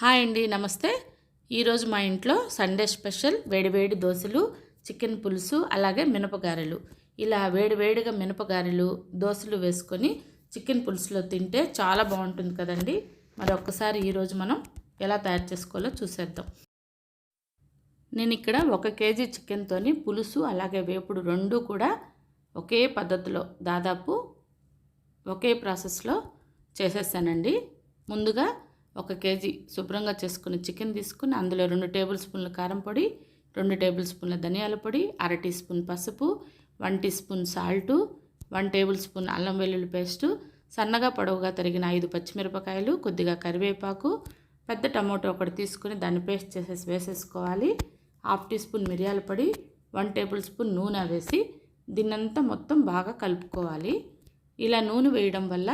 Hi అండి నమస్తే. ఈరోజు మా ఇంట్లో సండే స్పెషల్ వేడివేడి దోశలు చికెన్ పులుసు అలాగే మినపగారెలు. ఇలా వేడివేడిగా మినపగారెలు దోశలు వేసుకొని చికెన్ పులుసులో తింటే చాలా బాగుంటుంది కదండి. మరి ఒక్కసారి ఈరోజు మనం ఎలా తయారు చేసుకోవాలో చూసేద్దాం. నేను ఇక్కడ ఒక కేజీ చికెన్తోని పులుసు అలాగే వేపుడు రెండు కూడా ఒకే పద్ధతిలో దాదాపు ఒకే ప్రాసెస్లో చేసేసానండి. ముందుగా ఒక కేజీ శుభ్రంగా చేసుకుని చికెన్ తీసుకుని అందులో రెండు టేబుల్ స్పూన్ల కారం పొడి రెండు టేబుల్ స్పూన్ల ధనియాల పొడి అర టీ స్పూన్ పసుపు one teaspoon salt one tablespoon అల్లం వెల్లుల్లి పేస్టు సన్నగా పొడవుగా తరిగిన ఐదు పచ్చిమిరపకాయలు కొద్దిగా కరివేపాకు పెద్ద టమోటో ఒకటి తీసుకుని దాన్ని పేస్ట్ చేసేసి వేసేసుకోవాలి. హాఫ్ టీ స్పూన్ మిరియాల పొడి వన్ టేబుల్ స్పూన్ నూనె వేసి దీన్నంతా మొత్తం బాగా కలుపుకోవాలి. ఇలా నూనె వేయడం వల్ల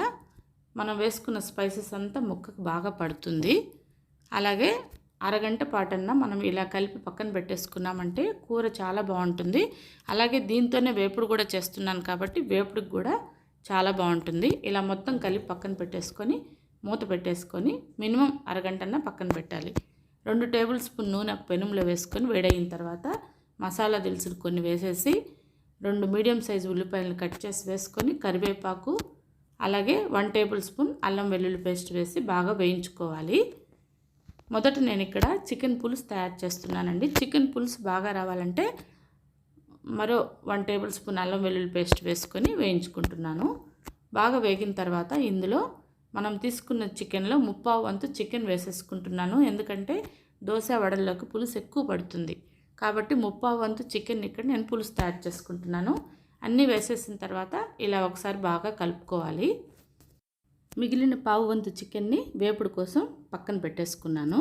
మనం వేసుకున్న స్పైసెస్ అంతా ముక్కకు బాగా పడుతుంది. అలాగే అరగంట పాటన్నా మనం ఇలా కలిపి పక్కన పెట్టేసుకున్నామంటే కూర చాలా బాగుంటుంది. అలాగే దీంతోనే వేపుడు కూడా చేస్తున్నాను కాబట్టి వేపుడికి కూడా చాలా బాగుంటుంది. ఇలా మొత్తం కలిపి పక్కన పెట్టేసుకొని మూత పెట్టేసుకొని మినిమం అరగంటన్నా పక్కన పెట్టాలి. రెండు టేబుల్ స్పూన్ నూనె పెనుములో వేసుకొని వేడయిన తర్వాత మసాలా దినుసులు కొన్ని వేసేసి రెండు మీడియం సైజు ఉల్లిపాయలను కట్ చేసి వేసుకొని కరివేపాకు అలాగే వన్ టేబుల్ స్పూన్ అల్లం వెల్లుల్లి పేస్ట్ వేసి బాగా వేయించుకోవాలి. మొదట నేను ఇక్కడ చికెన్ పులుసు తయారు చేస్తున్నానండి. చికెన్ పులుసు బాగా రావాలంటే మరో వన్ టేబుల్ స్పూన్ అల్లం వెల్లుల్లి పేస్ట్ వేసుకొని వేయించుకుంటున్నాను. బాగా వేగిన తర్వాత ఇందులో మనం తీసుకున్న చికెన్లో ముప్పావు వంతు చికెన్ వేసేసుకుంటున్నాను. ఎందుకంటే దోశ వడల్లోకి పులుసు ఎక్కువ పడుతుంది. కాబట్టి ముప్పావు వంతు చికెన్ ఇక్కడ నేను పులుసు తయారు చేసుకుంటున్నాను. అన్నీ వేసేసిన తర్వాత ఇలా ఒకసారి బాగా కలుపుకోవాలి. మిగిలిన పావు వంతు చికెన్ని వేపుడు కోసం పక్కన పెట్టేసుకున్నాను.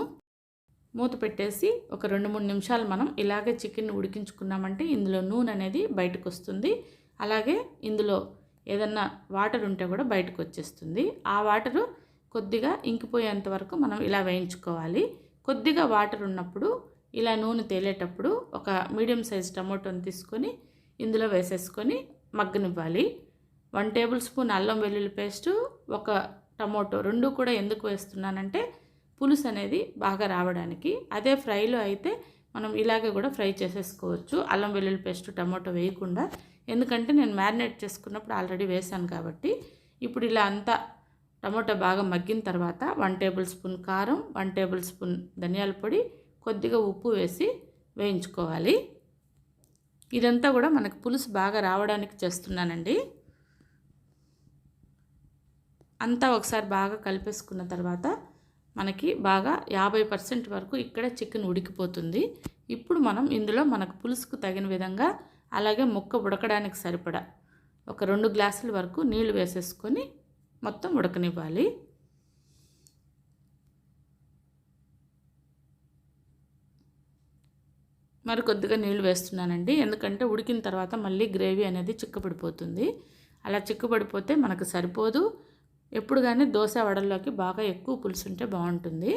మూత పెట్టేసి ఒక రెండు మూడు నిమిషాలు మనం ఇలాగే చికెన్ ఉడికించుకున్నామంటే ఇందులో నూనె అనేది బయటకు వస్తుంది. అలాగే ఇందులో ఏదన్నా వాటర్ ఉంటే కూడా బయటకు వచ్చేస్తుంది. ఆ వాటరు కొద్దిగా ఇంకిపోయేంత వరకు మనం ఇలా వేయించుకోవాలి. కొద్దిగా వాటర్ ఉన్నప్పుడు ఇలా నూనె తేలేటప్పుడు ఒక మీడియం సైజ్ టమాటోని తీసుకొని ఇందులో వేసేసుకొని మగ్గనివ్వాలి. వన్ టేబుల్ స్పూన్ అల్లం వెల్లుల్లి పేస్టు ఒక టమోటో రెండు కూడా ఎందుకు వేస్తున్నానంటే పులుసు అనేది బాగా రావడానికి. అదే ఫ్రైలో అయితే మనం ఇలాగే కూడా ఫ్రై చేసేసుకోవచ్చు అల్లం వెల్లుల్లి పేస్ట్ టమాటో వేయకుండా. ఎందుకంటే నేను మ్యారినేట్ చేసుకున్నప్పుడు ఆల్రెడీ వేసాను కాబట్టి. ఇప్పుడు ఇలా అంతా టమాటో బాగా మగ్గిన తర్వాత వన్ టేబుల్ స్పూన్ కారం వన్ టేబుల్ స్పూన్ ధనియాల పొడి కొద్దిగా ఉప్పు వేసి వేయించుకోవాలి. ఇదంతా కూడా మనకు పులుసు బాగా రావడానికి చేస్తున్నానండి. అంతా ఒకసారి బాగా కలిపేసుకున్న తర్వాత మనకి బాగా యాభై పర్సెంట్ వరకు ఇక్కడ చికెన్ ఉడికిపోతుంది. ఇప్పుడు మనం ఇందులో మనకు పులుసుకు తగిన విధంగా అలాగే ముక్క ఉడకడానికి సరిపడా ఒక రెండు గ్లాసుల వరకు నీళ్ళు వేసేసుకొని మొత్తం ఉడకనివ్వాలి. మరి కొద్దిగా నీళ్ళు వేస్తున్నానండి. ఎందుకంటే ఉడికిన తర్వాత మళ్ళీ గ్రేవీ అనేది చిక్కబడిపోతుంది. అలా చిక్కబడిపోతే మనకు సరిపోదు. ఎప్పుడు కానీ దోశ వడల్లోకి బాగా ఎక్కువ పులుసు ఉంటే బాగుంటుంది.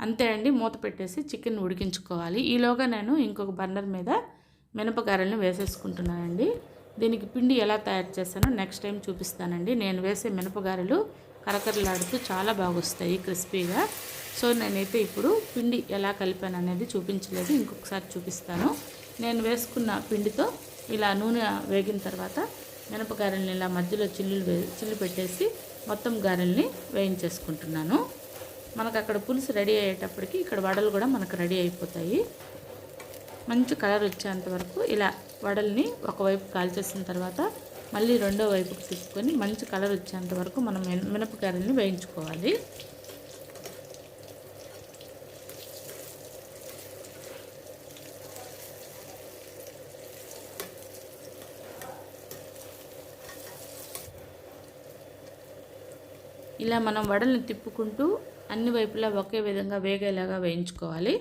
అంతే అండి మూత పెట్టేసి చికెన్ ఉడికించుకోవాలి. ఈలోగా నేను ఇంకొక బర్నర్ మీద మినపగారెలను వేసేసుకుంటున్నానండి. దీనికి పిండి ఎలా తయారు చేస్తానో నెక్స్ట్ టైం చూపిస్తానండి. నేను వేసే మినపగారెలు కరకరలాడుతూ చాలా బాగా వస్తాయి క్రిస్పీగా. సో నేనైతే ఇప్పుడు పిండి ఎలా కలిపాను అనేది చూపించలేదు ఇంకొకసారి చూపిస్తాను. నేను వేసుకున్న పిండితో ఇలా నూనె వేగిన తర్వాత మినపగారెల్ని ఇలా మధ్యలో చిల్లులు వే చిల్లు పెట్టేసి మొత్తం గారెల్ని వేయించేసుకుంటున్నాను. మనకు అక్కడ పులుసు రెడీ అయ్యేటప్పటికి ఇక్కడ వడలు కూడా మనకు రెడీ అయిపోతాయి. మంచి కలర్ వచ్చేంత వరకు ఇలా వడల్ని ఒకవైపు కాల్చేసిన తర్వాత మళ్ళీ రెండో వైపుకి తీసుకొని మంచి కలర్ వచ్చేంత వరకు మనం మినపగారెల్ని వేయించుకోవాలి. ఇలా మనం వడల్ని తిప్పుకుంటూ అన్ని వైపులా ఒకే విధంగా వేగేలాగా వేయించుకోవాలి.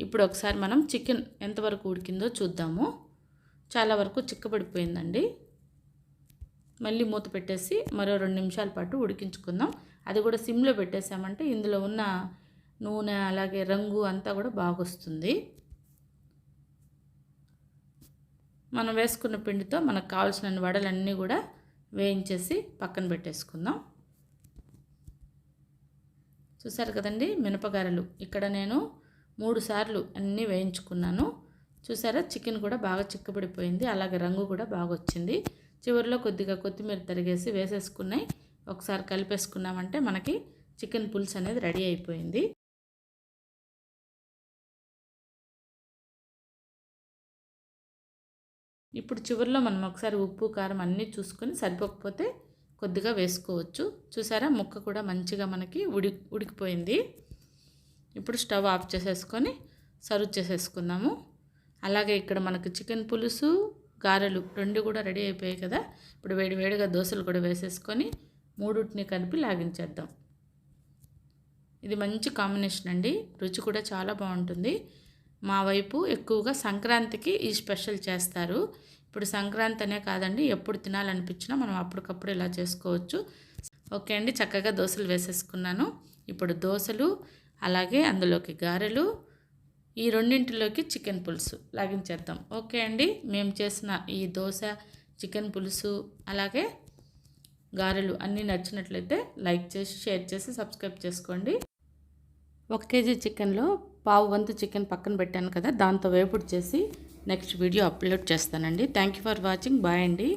ఇప్పుడు ఒకసారి మనం చికెన్ ఎంతవరకు ఉడికిందో చూద్దాము. చాలా వరకు చిక్కబడిపోయిందండి. మళ్ళీ మూత పెట్టేసి మరో రెండు నిమిషాల పాటు ఉడికించుకుందాం. అది కూడా సిమ్లో పెట్టేసామంటే ఇందులో ఉన్న నూనె అలాగే రంగు అంతా కూడా బాగొస్తుంది. మనం వేసుకున్న పిండితో మనకు కావాల్సిన వడలన్నీ కూడా వేయించేసి పక్కన పెట్టేసుకుందాం. చూసారు కదండి? మినపగారెలు. ఇక్కడ నేను మూడు సార్లు అన్నీ వేయించుకున్నాను. చూసారా చికెన్ కూడా బాగా చిక్కబడిపోయింది. అలాగే రంగు కూడా బాగా వచ్చింది చివరిలో కొద్దిగా కొత్తిమీర తరిగేసి వేసేసుకున్నాయి. ఒకసారి కలిపేసుకున్నామంటే మనకి చికెన్ పులుసు అనేది రెడీ అయిపోయింది. ఇప్పుడు చివరిలో మనం ఒకసారి ఉప్పు కారం అన్నీ చూసుకొని సరిపోకపోతే కొద్దిగా వేసుకోవచ్చు. చూసారా? ముక్క కూడా మంచిగా మనకి ఉడి ఉడికిపోయింది. ఇప్పుడు స్టవ్ ఆఫ్ చేసేసుకొని సర్వ్ చేసేసుకుందాము. అలాగే ఇక్కడ మనకు చికెన్ పులుసు గారెలు రెండు కూడా రెడీ అయిపోయాయి కదా? ఇప్పుడు వేడి వేడిగా దోశలు కూడా వేసేసుకొని మూడుటిని కలిపి లాగించేద్దాం. ఇది మంచి కాంబినేషన్ అండి. రుచి కూడా చాలా బాగుంటుంది. మా వైపు ఎక్కువగా సంక్రాంతికి ఈ స్పెషల్ చేస్తారు. ఇప్పుడు సంక్రాంతి అనే కాదండి ఎప్పుడు తినాలనిపించినా మనం అప్పటికప్పుడు ఇలా చేసుకోవచ్చు. ఓకే అండి చక్కగా దోశలు వేసేసుకున్నాను. ఇప్పుడు దోశలు అలాగే అందులోకి గారెలు ఈ రెండింటిలోకి చికెన్ పులుసు లాగించేద్దాం. ఓకే అండి మేము చేసిన ఈ దోశ చికెన్ పులుసు అలాగే గారెలు అన్నీ నచ్చినట్లయితే లైక్ చేసి షేర్ చేసి సబ్స్క్రైబ్ చేసుకోండి. ఒక కేజీ చికెన్లో పావు వంతు చికెన్ పక్కన పెట్టాను కదా దాంతో వేపుడు చేసి నెక్స్ట్ వీడియో అప్లోడ్ చేస్తానండి. Thank you for watching bye అండి.